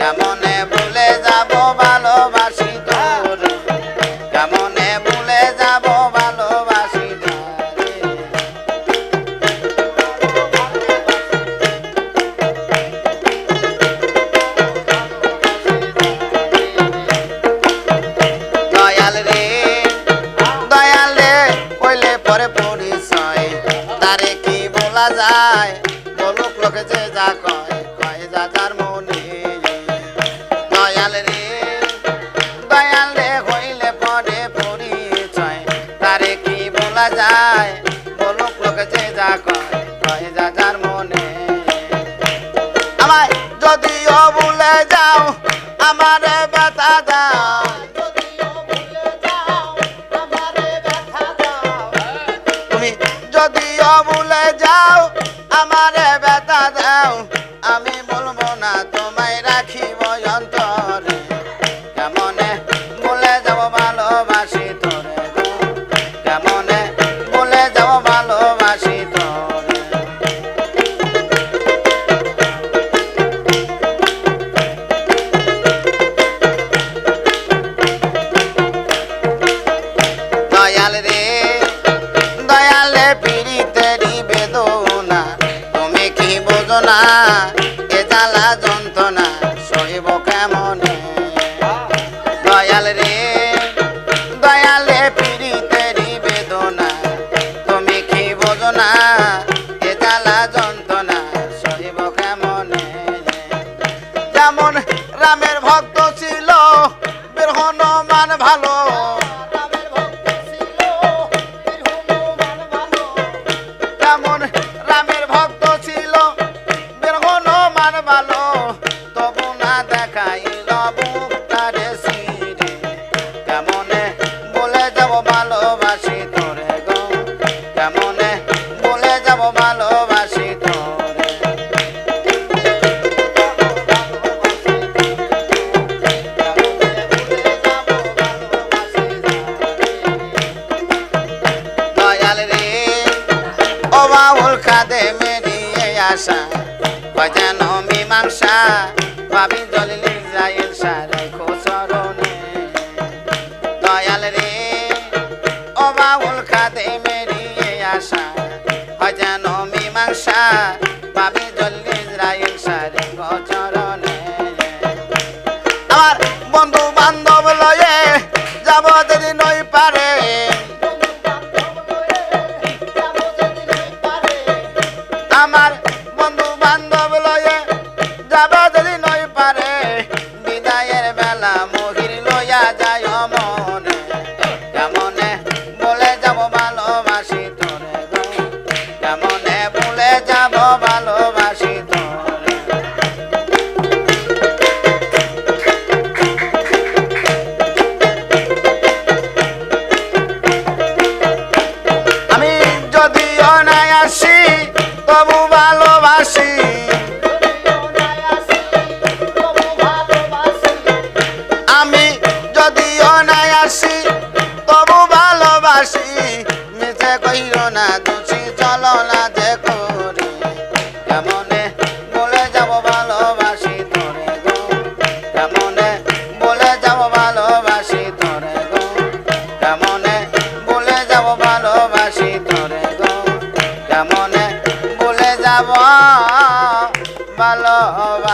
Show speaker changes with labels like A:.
A: কেমনে ভুলে যাব ভালোবাসি তোর? কেমনে ভুলে যাব ভালোবাসি তোরে? দয়াল রে দয়াল রে, কইলে পরে পরিচয়। তারে কি বলা যায়? বলুক লোকে যে যা কয় কয় যা যার বলা যায় বলুক লোকে যে কয় যা যার মনে। আমায় যদিও ভুলে যাও, আমার ব্যথা দাও। তুমি যদিও ভুলে যাও, আমারে ব্যথা দাও, আমি বলব দয়াল রে, দয়াল পিড়িতেরি বেদনা তুমি কি বোঝো না, এ জ্বালা যন্ত্রণা সইব কেমনে? দয়াল রে, দয়াল পিড়িতেরি বেদনা তুমি কি বোঝো না, এ জ্বালা যন্ত্রণা সইব কেমনে? যেমন রামের ভক্ত ছিল বীর হনুমান ভালো মেরিয়ে ভজন মীমাংসা, ভাবি দলিল ইসরায়েল সারে খোসরনে দয়াল রে, ও বাউল কাঁদে মেরিয়ে আসা পারে কেমনে বলে যাব ভালোবাসি